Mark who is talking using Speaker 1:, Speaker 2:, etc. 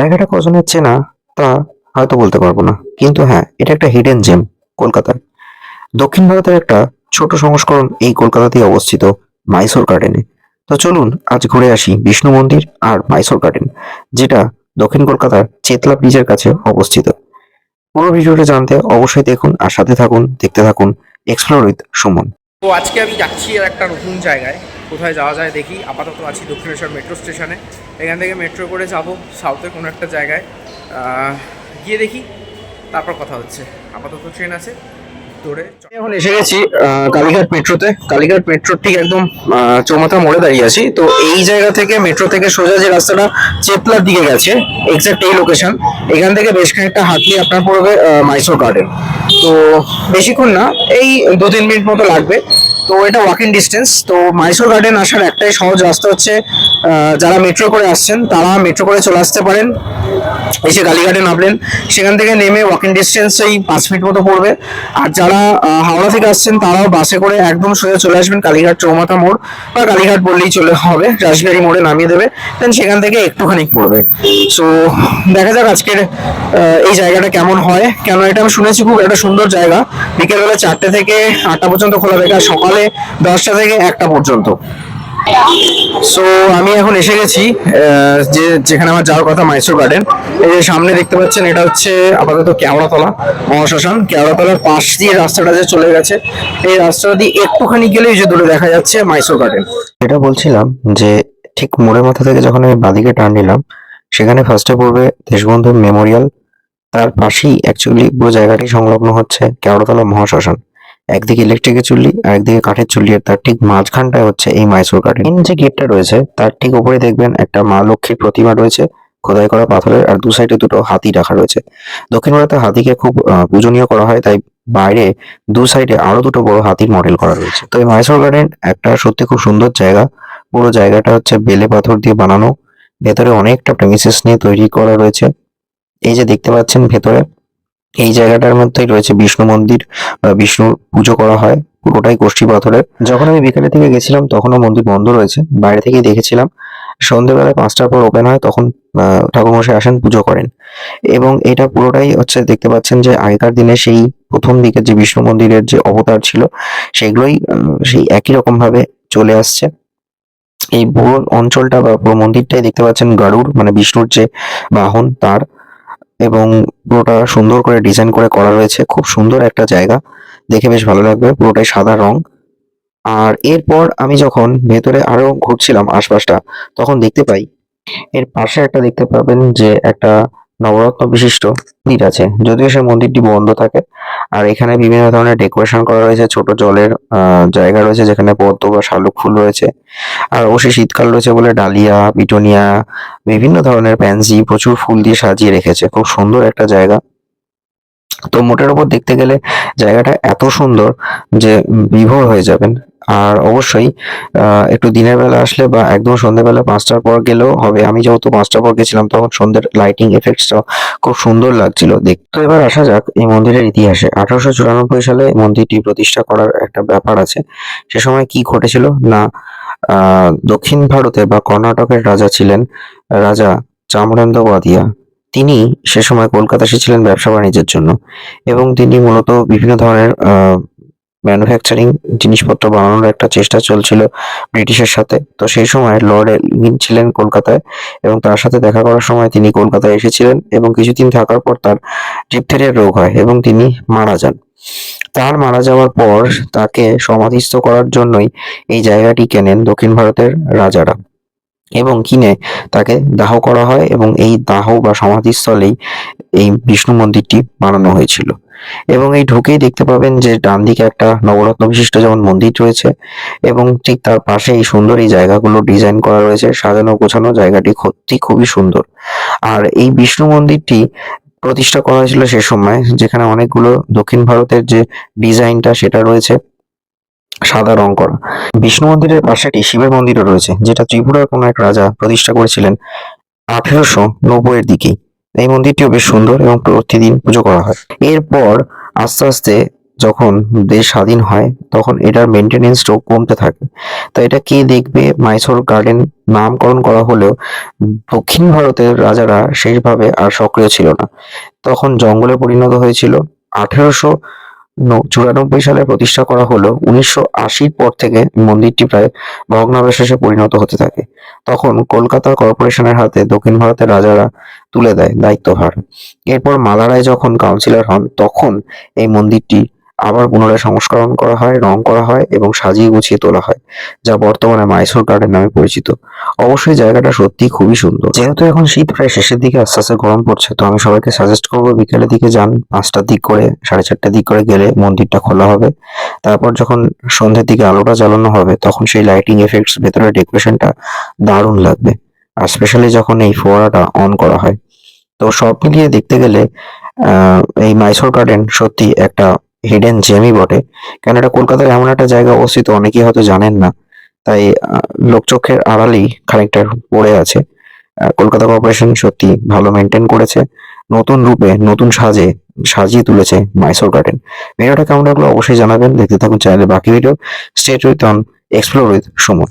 Speaker 1: জায়গাটা কজনের চেনা তা হয়তো বলতে পারব না। কিন্তু হ্যাঁ এটা একটা হিডেন জেম কলকাতার। দক্ষিণ ভারতের একটা ছোট সংস্করণ এই কলকাতাতেই অবস্থিত মাইসোর গার্ডেনে তো চলুন, আজ ঘুরে আসি বিষ্ণু মন্দির আর মাইসোর গার্ডেন যেটা দক্ষিণ কলকাতার চেতলা ব্রিজের কাছে অবস্থিত। পুরো ভিডিওটা জানতে অবশ্যই দেখুন আর সাথে থাকুন, দেখতে থাকুন এক্সপ্লোর উইথ সুমন।
Speaker 2: তো আজকে আমি যাচ্ছি একটা নতুন জায়গায়। কোথায় যাওয়া যায় দেখি। আপাতত আছি দক্ষিণেশ্বর মেট্রো স্টেশনে। এখান থেকে মেট্রো করে যাব সাউথের কোনো একটা জায়গায়। গিয়ে দেখি, তারপর কথা হচ্ছে। আপাতত ট্রেন আছে ধরে এখন এসে গেছি কালীঘাট মেট্রোতে। কালীঘাট মেট্রোর ঠিক একদম চৌমাথা মোড়ে দাঁড়িয়ে আছি। তো এই জায়গা থেকে মেট্রো থেকে সোজা যে রাস্তাটা চেতলার দিকে গেছে এক্সাক্ট এই লোকেশন এখান থেকে বেশ খানিকটা হাঁটলে আপনার পড়বে মাইসোর গার্ডেন তো বেশিক্ষণ না, এই দু তিন মিনিট মতো লাগবে। তো এটা ওয়াকিং ডিস্টেন্স তো মাইসোর গার্ডেন আসার একটাই সহজ রাস্তা হচ্ছে যারা মেট্রো করে আসছেন, তারা মেট্রো করে চলে আসতে পারেন। এসে কালীঘাটে নামলেন। সেখান থেকে নেমে ওয়াকিং ডিস্টেন্স এই পাঁচ মিনিট মতো পড়বে। আর যারা হাওড়া থেকে আসছেন, তারাও বাসে করে একদম সোজা চলে আসবেন কালীঘাট চৌমাথা মোড় বা কালীঘাট বললেই চলে হবে রাজবিহারী মোড়ে নামিয়ে দেবে। দেন সেখান থেকে একটুখানি পড়বে। সো দেখা যাক আজকের এই জায়গাটা কেমন হয়। কেন এটা আমি শুনেছি খুব একটা সুন্দর জায়গা। বিকেলবেলা চারটে থেকে আটটা পর্যন্ত খোলা থাকে। আর সকালে দশটা থেকে একটা পর্যন্ত। সো আমি এখন এসে গেছি যে যেখানে আমার যাওয়ার কথা মাইসোর গার্ডেন এই যে সামনে দেখতে পাচ্ছেন, এটা হচ্ছে আপাতত কেওড়াতলা, মহাশ্মশান। কেওড়াতলার পাশ দিয়ে রাস্তাটা যে চলে গেছে, এই রাস্তাটা দিয়ে একটুখানি গেলেই যে দূরে দেখা যাচ্ছে মাইসোর গার্ডেন
Speaker 1: যেটা বলছিলাম যে ঠিক মোড়ের মাথা থেকে যখন আমি বাঁদিকে টার্ন নিলাম, সেখানে ফার্স্টে পড়বে দেশবন্ধু মেমোরিয়াল তার পাশেই অ্যাকচুয়ালি পুরো জায়গাটি সংলগ্ন হচ্ছে কেওড়াতলা মহাশ্মশান। একদিকে ইলেকট্রিকের চুল্লি, আর একদিকে কাঠের চুল্লি, আর তার ঠিক মাঝখানটায় হচ্ছে এই মাইসোর গার্ডেন যে গেটটা রয়েছে, তার ঠিক উপরে দেখবেন একটা মা লক্ষ্মীর প্রতিমা রয়েছে, খোদাই করা পাথরের, আর দু সাইডে দুটো হাতি রাখা রয়েছে। দক্ষিণ ভারতে হাতিকে খুব পূজনীয় করা হয়, তাই বাইরে দু সাইডে আরও দুটো বড় হাতির মডেল করা রয়েছে। তো এই মাইসোর গার্ডেন একটা সত্যি খুব সুন্দর জায়গা। পুরো জায়গাটা হচ্ছে বেলে পাথর দিয়ে বানানো। ভেতরে অনেকটা প্রেমিসিস নিয়ে তৈরি করা রয়েছে। এই যে দেখতে পাচ্ছেন ভেতরে এই জায়গাটার মধ্যেই রয়েছে বিষ্ণু মন্দির বা বিষ্ণুর পুজো করা হয় পুরোটাই গোষ্ঠী পাথরের। যখন আমি বিকেলে থেকে গেছিলাম, তখনও মন্দির বন্ধ রয়েছে। বাইরে থেকেই দেখেছিলাম সন্ধ্যেবেলায় পাঁচটার পর ওপেন হয়, তখন ঠাকুরমশাই আসেন, পুজো করেন। এবং এটা পুরোটাই হচ্ছে, দেখতে পাচ্ছেন যে আগেকার দিনে সেই প্রথম দিকের যে বিষ্ণু মন্দিরের যে অবতার ছিল, সেগুলোই সেই একই রকম ভাবে চলে আসছে। এই পুরো অঞ্চলটা বা পুরো মন্দিরটাই দেখতে পাচ্ছেন গারুড় মানে বিষ্ণুর যে বাহন, তার। এবং পুরোটা সুন্দর করে ডিজাইন করে করা রয়েছে। খুব সুন্দর একটা জায়গা। দেখে বেশ ভালো লাগবে। পুরোটাই সাদা রং। আর এরপর আমি যখন ভেতরে আরও ঘুরছিলাম আশপাশটা, তখন দেখতে পাই, এর পাশে একটা দেখতে পাবেন যে একটা নবরত্ন বিশিষ্ট মন্দির আছে। যদিও সে মন্দিরটি বন্ধ থাকে আর এখানে বিভিন্ন ধরনের ডেকোরেশন করা রয়েছে, ছোট জলের জায়গা রয়েছে যেখানে পদ্ম বা শালুক ফুল রয়েছে। আর অবশ্যই শীতকাল রয়েছে বলে ডালিয়া, পিটোনিয়া, বিভিন্ন ধরনের প্যান্সি প্রচুর ফুল দিয়ে সাজিয়ে রেখেছে। খুব সুন্দর একটা জায়গা। তো মোটের উপর দেখতে গেলে জায়গাটা এত সুন্দর যে বিভোর হয়ে যাবেন। আর অবশ্যই একটু দিনের বেলা আসলে বা একদম সন্ধ্যেবেলা পাঁচটার পর গেলেও হবে। আমি যেহেতু পাঁচটার পর গেছিলাম, তখন সন্ধ্যের লাইটিং এফেক্টসটা খুব সুন্দর লাগছিল দেখতে। এবার আসা যাক এই মন্দিরের ইতিহাসে। আঠারোশো চুরানব্বই সালে মন্দিরটি প্রতিষ্ঠা করার একটা ব্যাপার আছে। সে সময় কি ঘটেছিল? না দক্ষিণ ভারতে বা কর্ণাটকের রাজা ছিলেন, রাজা চামরেন্দ্র ওয়াদিয়া তিনি সে সময় কলকাতা এসেছিলেন ব্যবসা বাণিজ্যের জন্য এবং তিনি মূলত বিভিন্ন ধরনের ম্যানুফ্যাকচারিং জিনিসপত্র বানানোর একটা চেষ্টা চলছিল ব্রিটিশের সাথে। তো সেই সময় লর্ড এলগিন ছিলেন কলকাতায় এবং তার সাথে দেখা করার সময় তিনি কলকাতায় এসেছিলেন এবং কিছুদিন থাকার পর তার ডিপথেরিয়ার রোগ হয় এবং তিনি মারা যান। তার মারা যাওয়ার পর তাকে সমাধিস্থ করার জন্যই এই জায়গাটি কেনেন দক্ষিণ ভারতের রাজারা। এবং কিনে তাকে দাহ করা হয় এবং এই দাহ বা সমাধিস্থলেই এই বিষ্ণু মন্দিরটি বানানো হয়েছিল। এবং এই ঢুকেই দেখতে পাবেন যে ডান দিকে একটা নবরত্ন বিশিষ্ট যেমন মন্দির রয়েছে এবং ঠিক তার পাশে এই সুন্দর এই জায়গাগুলো ডিজাইন করা রয়েছে, সাজানো গোছানো জায়গাটি সত্যি খুবই সুন্দর। আর এই বিষ্ণু মন্দিরটি প্রতিষ্ঠা করা হয়েছিল সে সময় যেখানে অনেকগুলো দক্ষিণ ভারতের যে ডিজাইনটা সেটা রয়েছে। সাদা রং করা। বিষ্ণু মন্দিরের পাশে একটি শিবের মন্দিরও রয়েছে, যেটা ত্রিপুরার কোনো এক রাজা প্রতিষ্ঠা করেছিলেন আঠেরোশো নব্বইয়ের দিকেই। এই মন্দিরটিও বেশ সুন্দর এবং প্রতিদিন পুজো করা হয়। এরপর আস্তে আস্তে যখন দেশ স্বাধীন হয়, তখন এটার মেনটেনেন্সটাও কমতে থাকে। তো এটা কে দেখবে? মাইসোর গার্ডেন নামকরণ করা হলেও দক্ষিণ ভারতের রাজারা সেইভাবে আর সক্রিয় ছিল না। তখন জঙ্গলে পরিণত হয়েছিল আঠেরোশো চুরানব্বই সালে প্রতিষ্ঠা করা হলো উনিশশো আশির পর থেকে মন্দিরটি প্রায় ভগ্নাবশেষে পরিণত হতে থাকে। তখন কলকাতা কর্পোরেশনের হাতে দক্ষিণ ভারতের রাজারা তুলে দেয় দায়িত্বভার। এরপর মালারায় যখন কাউন্সিলর হন, তখন এই মন্দিরটি আবার পুনরায় সংস্করণ করা হয়, রং করা হয় এবং সাজিয়ে গুছিয়ে তোলা হয়, যা বর্তমানে মাইসোর গার্ডেন নামে পরিচিত। অবশ্যই জায়গাটা সত্যি খুবই সুন্দর। যেহেতু এখন শীত প্রায় শেষের দিকে, আস্তে আস্তে গরম পড়ছে, তো আমি সবাইকে সাজেস্ট করব বিকেলের দিকে যান, পাঁচটার দিক করে, সাড়ে চারটার দিক করে গেলে মন্দিরটা খোলা হবে। তারপর যখন সন্ধ্যের দিকে আলোটা জ্বালানো হবে, তখন সেই লাইটিং এফেক্টস ভেতরে ডেকোরেশনটা দারুণ লাগবে। আর স্পেশালি যখন এই ফোয়ারাটা অন করা হয়। তো সব মিলিয়ে দেখতে গেলে এই মাইসোর গার্ডেন সত্যি একটা হিডেন জেমই বটে। কেন এটা কলকাতার এমন একটা জায়গা অবস্থিত, অনেকেই হয়তো জানেন না। তাই লোকচক্ষের আড়ালেই খানিকটা পড়ে আছে। কলকাতা কর্পোরেশন সত্যি ভালো মেনটেন করেছে। নতুন রূপে, নতুন সাজে, সাজিয়ে তুলেছে মাইসোর গার্ডেন ভিডিওটা কেমন লাগল অবশ্যই জানাবেন। দেখতে থাকুন চ্যানেলে বাকি video state with on explore with Suman.